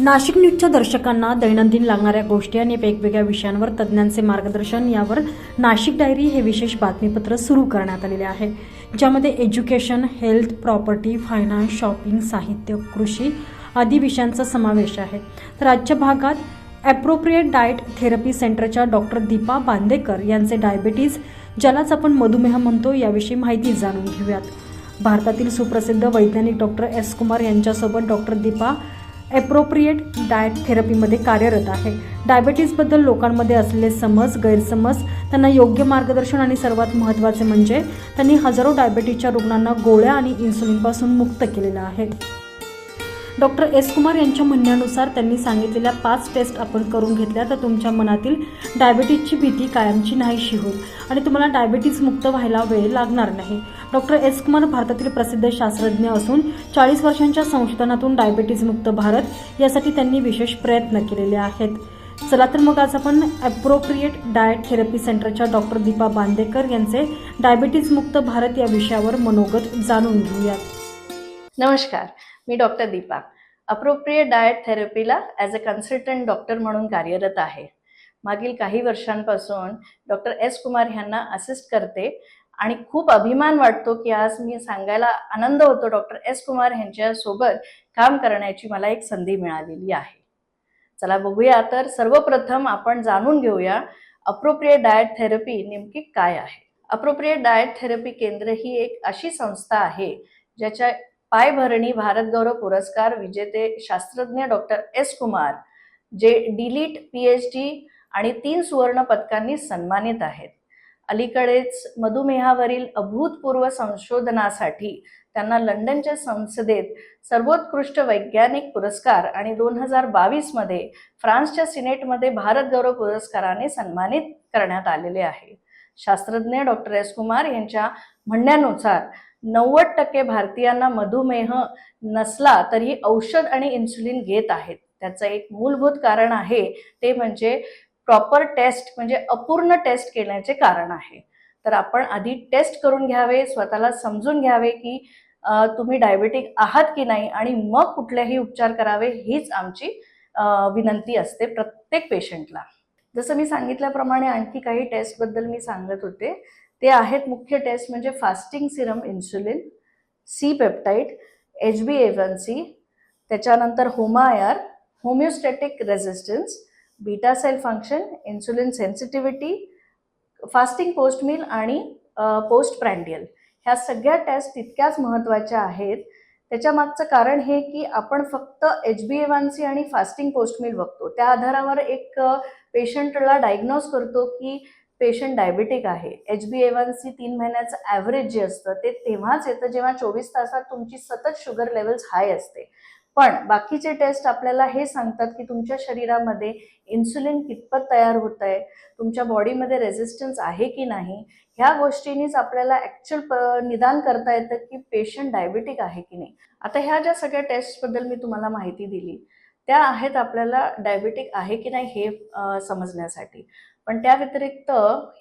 नाशिक न्यूजच्या दर्शकांना दैनंदिन लागणाऱ्या गोष्टी आणि वेगवेगळ्या विषयांवर तज्ज्ञांचे मार्गदर्शन यावर नाशिक डायरी हे विशेष बातमीपत्र सुरू करण्यात आलेले आहे. ज्यामध्ये education health property finance shopping साहित्य कृषी आदी विषयांचा समावेश आहे. तर आजच्या भागात ॲप्रोप्रिएट डाएट थेरपी सेंटरच्या डॉक्टर दीपा बांदेकर यांचे डायबिटीज ज्यालाच आपण मधुमेह म्हणतो याविषयी माहिती जाणून घेऊयात. भारतातील सुप्रसिद्ध वैज्ञानिक डॉक्टर एस कुमार यांच्यासोबत डॉक्टर दीपा ॲप्रोप्रिएट डाएट थेरपीमध्ये कार्यरत आहे. डायबिटीजबद्दल लोकांमध्ये असलेले समज गैरसमज त्यांना योग्य मार्गदर्शन आणि सर्वात महत्त्वाचे म्हणजे त्यांनी हजारो डायबिटीजच्या रुग्णांना गोळ्या आणि इन्सुलिनपासून मुक्त केलेलं आहे. डॉक्टर एस कुमार यांच्या म्हणण्यानुसार त्यांनी सांगितलेल्या पाच टेस्ट आपण करून घेतल्या तर तुमच्या मनातील डायबिटीजची भीती कायमची नाहीशी होईल आणि तुम्हाला डायबिटीज मुक्त व्हायला वेळ लागणार नाही. डॉक्टर एस कुमार भारतातील प्रसिद्ध शास्त्रज्ञ असून चाळीस वर्षांच्या संशोधनातून डायबिटीज मुक्त भारत यासाठी त्यांनी विशेष प्रयत्न केलेले आहेत. चला तर मग आज आपण ॲप्रोप्रिएट डायट थेरपी सेंटरच्या डॉक्टर दीपा बांदेकर यांचे डायबिटीज मुक्त भारत या विषयावर मनोगत जाणून घेऊयात. नमस्कार मी डॉक्टर दीपा. अप्रोप्रिएट डाएट थेरपीला ॲज अ कन्सल्टंट डॉक्टर म्हणून कार्यरत आहे. मागील काही वर्षांपासून डॉक्टर एस कुमार यांना असिस्ट करते आणि खूप अभिमान वाटतो की आज मी सांगायला आनंद होतो डॉक्टर एस कुमार ह्यांच्यासोबत काम करण्याची मला एक संधी मिळालेली आहे. चला बघूया तर सर्वप्रथम आपण जाणून घेऊया अप्रोप्रिएट डाएट थेरपी नेमकी काय आहे. अप्रोप्रिएट डाएट थेरपी केंद्र ही एक अशी संस्था आहे ज्याच्या पायभरणी भारत गौरव पुरस्कार विजेते शास्त्रज्ञ डॉक्टर एस कुमार जे डिलीट पी एच डी आणि तीन सुवर्ण पदकांनी सन्मानित आहेत. अलीकडेच मधुमेहावरील अभूतपूर्व संशोधनासाठी त्यांना लंडनच्या संसदेत सर्वोत्कृष्ट वैज्ञानिक पुरस्कार आणि दोन हजार बावीसमध्ये फ्रान्सच्या सिनेटमध्ये भारत गौरव पुरस्काराने सन्मानित करण्यात आलेले आहे. शास्त्रज्ञ डॉक्टर एस. कुमार यांच्या म्हणण्यानुसार नव्वद टक्के भारतीयांना मधुमेह नसला तरी औषध आणि इन्सुलिन घेत आहेत. त्याचं एक मूलभूत कारण आहे ते म्हणजे प्रॉपर टेस्ट म्हणजे अपूर्ण टेस्ट केल्याचे कारण आहे. तर आपण आधी टेस्ट करून घ्यावे स्वतःला समजून घ्यावे की तुम्ही डायबेटिक आहात की नाही आणि मग कुठलेही उपचार करावे हीच आमची विनंती असते प्रत्येक पेशंटला. जसं मी सांगितल्याप्रमाणे आणखी काही टेस्टबद्दल मी सांगत होते. ते आहेत मुख्य टेस्ट म्हणजे fasting serum insulin C peptide H B A one C त्याच्यानंतर HOMA IR homeostatic resistance beta cell function insulin sensitivity fasting post meal आणि पोस्ट प्रँडियल. ह्या सगळ्या टेस्ट तितक्याच महत्त्वाच्या आहेत. त्याच्या मागचं कारण हे की आपण फक्त H B A one C आणि फास्टिंग पोस्ट मील बघतो. त्या आधारावर एक पेशंटला डायग्नोज करतो की पेशंट डायबिटिक आहे. H B A one C तीन महिन्याचं ॲव्हरेज जे असतं ते तेव्हाच येतं जेव्हा चोवीस तासात तुमची सतत शुगर लेवल्स हाय असते. पण बाकीचे टेस्ट आपल्याला हे सांगतात की तुमच्या शरीरामध्ये इन्सुलिन कितपत तयार होत आहे तुमच्या बॉडीमध्ये रेझिस्टन्स आहे की नाही ह्या गोष्टींनीच आपल्याला ॲक्च्युअल निदान करता येतं की पेशंट डायबिटिक आहे की नाही. आता ह्या ज्या सगळ्या टेस्टबद्दल मी तुम्हाला माहिती दिली त्या आहेत आपल्याला डायबिटिक आहे की नाही हे समजण्यासाठी. पण त्या व्यतिरिक्त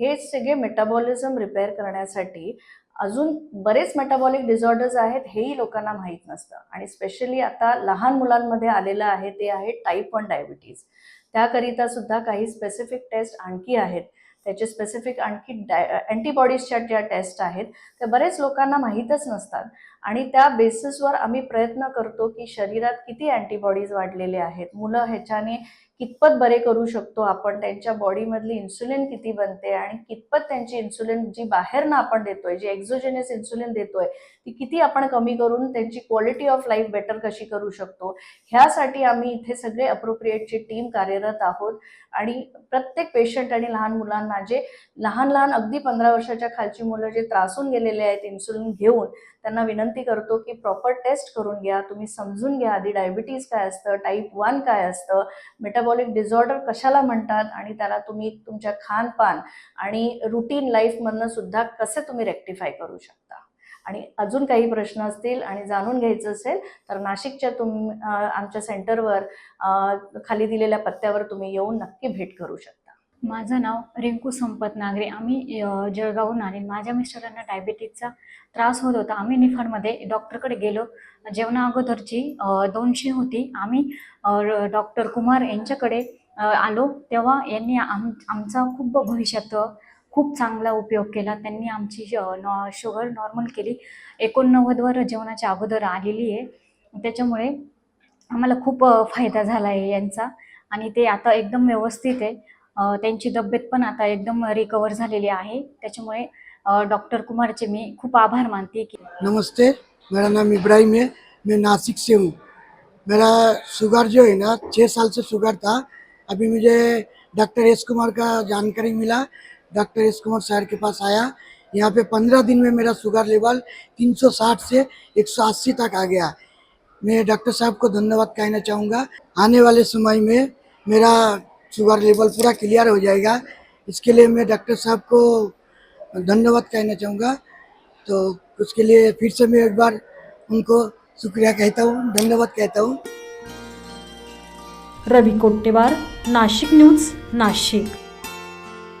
हे सगळे मेटाबॉलिझम रिपेअर करण्यासाठी अजून बरेच मेटाबॉलिक डिसऑर्डर्स आहेत हेही लोकांना माहीत नसतं. आणि स्पेशली आता लहान मुलांमध्ये आलेलं आहे ते आहे टाईप वन डायबिटीज त्याकरिता सुद्धा काही स्पेसिफिक टेस्ट आणखी आहेत. त्याचे स्पेसिफिक आणखी डाय अँटीबॉडीजच्या ज्या टेस्ट आहेत त्या बरेच लोकांना माहीतच नसतात. आणि त्या बेसिसवर आम्ही प्रयत्न करतो की शरीरात किती अँटीबॉडीज वाढलेले आहेत. मुलं ह्याच्याने कितपत बरे करू शकतो आपण त्यांच्या बॉडीमधली इन्सुलिन किती बनते आणि कितपत त्यांची इन्सुलिन जी बाहेरनं आपण देतोय जी एक्झोजेनियस इन्सुलिन देतोय ती किती आपण कमी करून त्यांची क्वालिटी ऑफ लाईफ बेटर कशी करू शकतो ह्यासाठी आम्ही इथे सगळे अप्रोप्रिएटची टीम कार्यरत आहोत. आणि प्रत्येक पेशंट आणि लहान मुलांना जे लहान लहान अगदी पंधरा वर्षाच्या खालची मुलं जे त्रासून गेलेले आहेत इन्सुलिन घेऊन त्यांना विनंती करतो की प्रॉपर टेस्ट करून घ्या तुम्ही समजून घ्या आधी डायबिटीज काय असतं टाईप वन काय असतं मेटाबॉलिक मेटाबॉलिक डिझॉर्डर कशाला म्हणतात आणि त्याला तुम्ही तुमच्या खानपान आणि रुटीन लाईफमधनं सुद्धा कसे तुम्ही रेक्टिफाय करू शकता? आणि अजून काही प्रश्न असतील आणि जाणून घ्यायचं असेल तर नाशिकच्या तुम आमच्या सेंटरवर खाली दिलेल्या पत्त्यावर तुम्ही येऊन नक्की भेट करू शकता. माझं नाव रिंकू संपत नागरे. आम्ही जळगावहून आले. माझ्या मिस्टरांना डायबिटीजचा त्रास होत होता. आम्ही निफाडमध्ये डॉक्टरकडे गेलो. जेवणा अगोदरची दोनशे होती. आम्ही डॉक्टर कुमार यांच्याकडे आलो. तेव्हा यांनी आम आमचा खूप भविष्यात खूप चांगला उपयोग केला. त्यांनी आमची नॉ शुगर नॉर्मल केली. एकोणनव्वदवर जेवणाच्या अगोदर आलेली आहे. त्याच्यामुळे आम्हाला खूप फायदा झाला आहे यांचा. आणि ते आता एकदम व्यवस्थित आहे. त्यांची तब्येत पण आता एकदम रिकवर झालेली आहे. त्याच्यामुळे डॉक्टर कुमारचे मी खूप आभार मानते की नमस्ते मेरा नाम इब्राहिम है मैं नासिक से हूँ। मेरा शुगर जो है ना छः साल से शुगर था। अभी मुझे डॉक्टर एस कुमार का जानकारी मिला। डॉक्टर एस कुमार सर के पास आया। यहाँ पे पंद्रह दिन में मेरा शुगर लेवल 360 से 180 तक आ गया। मैं डॉक्टर साहब को धन्यवाद कहना चाहूँगा। आने वाले समय में मेरा शुगर लेवल पूरा क्लियर हो जाएगा। इसके लिए मैं डॉक्टर साहब को धन्यवाद कहना चाहूँगा। तो उसके लिए फिर से मैं एक बार उनको शुक्रिया कहता हूँ, धन्यवाद कहता हूँ। रवि कोट्टेवार, नाशिक न्यूज़, नाशिक।